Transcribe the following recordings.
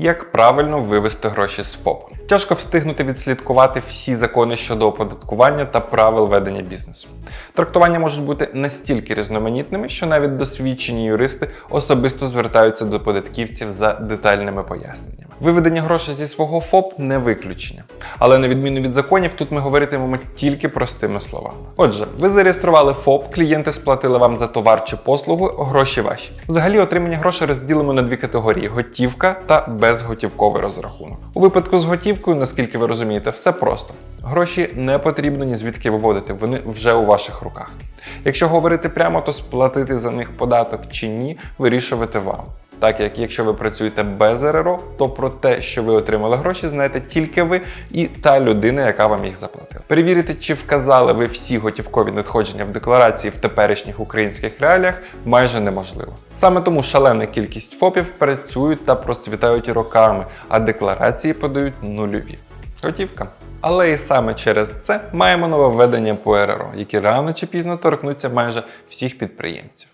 Як правильно вивести гроші з ФОП? Тяжко встигнути відслідкувати всі закони щодо оподаткування та правил ведення бізнесу. Трактування можуть бути настільки різноманітними, що навіть досвідчені юристи особисто звертаються до податківців за детальними поясненнями. Виведення грошей зі свого ФОП не виключення. Але на відміну від законів, тут ми говоритимемо тільки простими словами. Отже, ви зареєстрували ФОП, клієнти сплатили вам за товар чи послугу, гроші ваші. Взагалі, отримання грошей розділимо на дві категорії: готівка та безготівковий розрахунок. У випадку з готівкою, наскільки ви розумієте, все просто. Гроші не потрібно ні звідки виводити, вони вже у ваших руках. Якщо говорити прямо, то сплатити за них податок чи ні, вирішувати вам. Так як якщо ви працюєте без РРО, то про те, що ви отримали гроші, знаєте тільки ви і та людина, яка вам їх заплатила. Перевірити, чи вказали ви всі готівкові надходження в декларації в теперішніх українських реаліях, майже неможливо. Саме тому шалена кількість ФОПів працюють та процвітають роками, а декларації подають нульові. Готівка. Але і саме через це маємо нове введення по РРО, які рано чи пізно торкнуться майже всіх підприємців.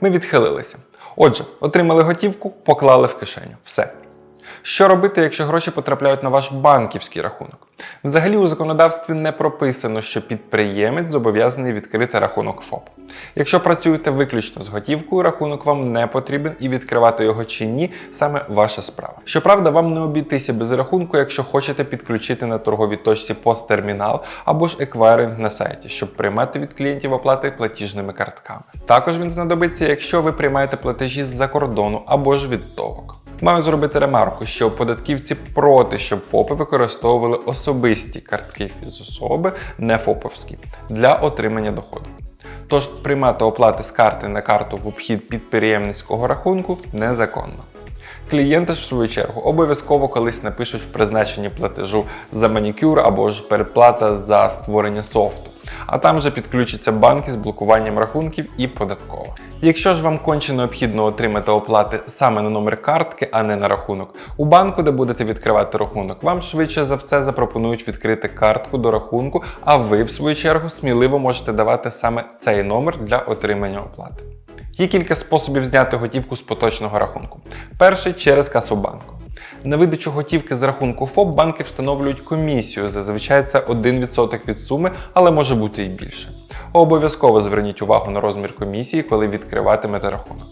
Ми відхилилися. Отже, отримали готівку, поклали в кишеню. Все. Що робити, якщо гроші потрапляють на ваш банківський рахунок? Взагалі у законодавстві не прописано, що підприємець зобов'язаний відкрити рахунок ФОП. Якщо працюєте виключно з готівкою, рахунок вам не потрібен і відкривати його чи ні саме ваша справа. Щоправда, вам не обійтися без рахунку, якщо хочете підключити на торговій точці посттермінал або ж еквайринг на сайті, щоб приймати від клієнтів оплати платіжними картками. Також він знадобиться, якщо ви приймаєте платежі з-за кордону або ж від ТОВок. Маю зробити ремарку, що податківці проти, щоб ФОПи використовували особисті картки фізособи, не ФОПовські, для отримання доходу. Тож приймати оплати з карти на карту в обхід підприємницького рахунку незаконно. Клієнти ж в свою чергу обов'язково колись напишуть в призначенні платежу за манікюр або ж передплата за створення софту. А там же підключаться банки з блокуванням рахунків і податкова. Якщо ж вам конче необхідно отримати оплати саме на номер картки, а не на рахунок, у банку, де будете відкривати рахунок, вам швидше за все запропонують відкрити картку до рахунку, а ви, в свою чергу, сміливо можете давати саме цей номер для отримання оплати. Є кілька способів зняти готівку з поточного рахунку. Перший через касу банку. На видачу готівки з рахунку ФОП банки встановлюють комісію. Зазвичай це 1% від суми, але може бути і більше. Обов'язково зверніть увагу на розмір комісії, коли відкриватимете рахунок.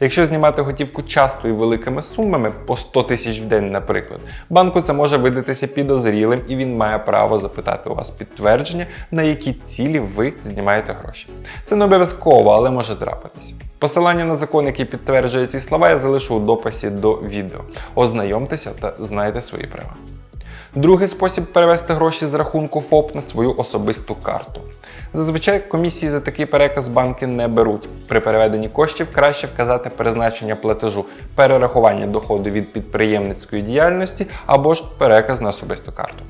Якщо знімати готівку часто і великими сумами по 100 тисяч в день, наприклад, банку це може видатися підозрілим і він має право запитати у вас підтвердження, на які цілі ви знімаєте гроші. Це не обов'язково, але може трапитися. Посилання на закон, який підтверджує ці слова, я залишу у дописі до відео. Ознайомтеся та знайте свої права. Другий спосіб перевести гроші з рахунку ФОП на свою особисту карту. Зазвичай комісії за такий переказ банки не беруть. При переведенні коштів краще вказати призначення платежу, перерахування доходу від підприємницької діяльності або ж переказ на особисту карту.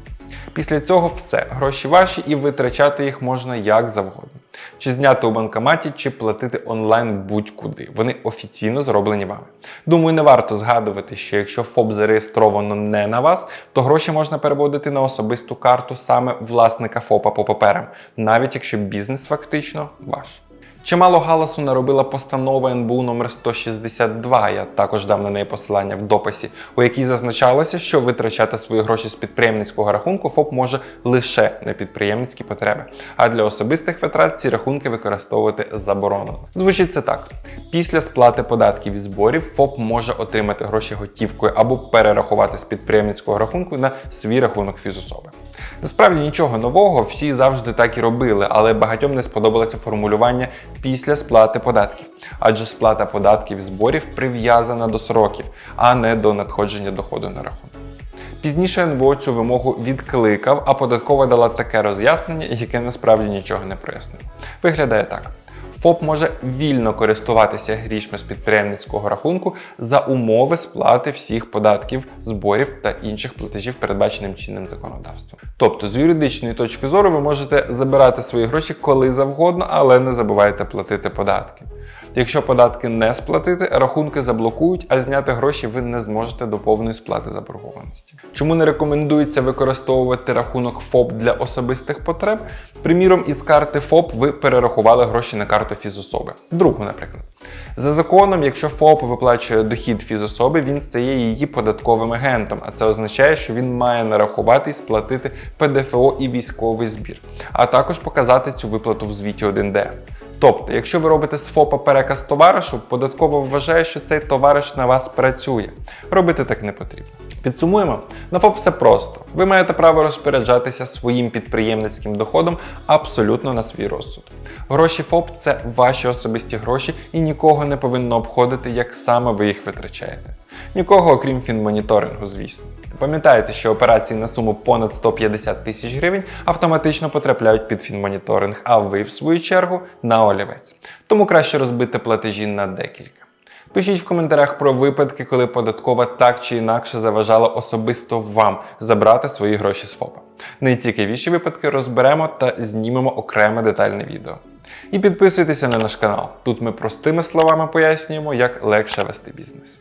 Після цього все, гроші ваші і витрачати їх можна як завгодно. Чи зняти у банкоматі, чи платити онлайн будь-куди. Вони офіційно зроблені вами. Думаю, не варто згадувати, що якщо ФОП зареєстровано не на вас, то гроші можна переводити на особисту карту саме власника ФОПа по паперам, навіть якщо бізнес фактично ваш. Чимало галасу наробила постанова НБУ номер 162, я також дам на неї посилання в дописі, у якій зазначалося, що витрачати свої гроші з підприємницького рахунку ФОП може лише на підприємницькі потреби, а для особистих витрат ці рахунки використовувати заборонено. Звучить це так: після сплати податків і зборів ФОП може отримати гроші готівкою або перерахувати з підприємницького рахунку на свій рахунок фізособи. Насправді нічого нового, всі завжди так і робили, але багатьом не сподобалося формулювання після сплати податків, адже сплата податків і зборів прив'язана до сроків, а не до надходження доходу на рахунок. Пізніше НБО цю вимогу відкликав, а податкова дала таке роз'яснення, яке насправді нічого не прояснило. Виглядає так. ФОП може вільно користуватися грішми з підприємницького рахунку за умови сплати всіх податків, зборів та інших платежів, передбаченим чинним законодавством. Тобто, з юридичної точки зору, ви можете забирати свої гроші коли завгодно, але не забувайте платити податки. Якщо податки не сплатити, рахунки заблокують, а зняти гроші ви не зможете до повної сплати заборгованості. Чому не рекомендується використовувати рахунок ФОП для особистих потреб? Приміром, із карти ФОП ви перерахували гроші на карту фізособи. Другу, наприклад. За законом, якщо ФОП виплачує дохід фізособи, він стає її податковим агентом, а це означає, що він має нарахувати і сплатити ПДФО і військовий збір, а також показати цю виплату в звіті 1ДФ. Тобто, якщо ви робите з ФОПа переказ товаришу, податково вважає, що цей товариш на вас працює. Робити так не потрібно. Підсумуємо, на ФОП все просто. Ви маєте право розпоряджатися своїм підприємницьким доходом абсолютно на свій розсуд. Гроші ФОП це ваші особисті гроші і нікого не повинно обходити, як саме ви їх витрачаєте. Нікого, окрім фінмоніторингу, звісно. Пам'ятайте, що операції на суму понад 150 тисяч гривень автоматично потрапляють під фінмоніторинг, а ви, в свою чергу, на олівець. Тому краще розбити платежі на декілька. Пишіть в коментарях про випадки, коли податкова так чи інакше заважала особисто вам забрати свої гроші з ФОПа. Найцікавіші випадки розберемо та знімемо окреме детальне відео. І підписуйтеся на наш канал. Тут ми простими словами пояснюємо, як легше вести бізнес.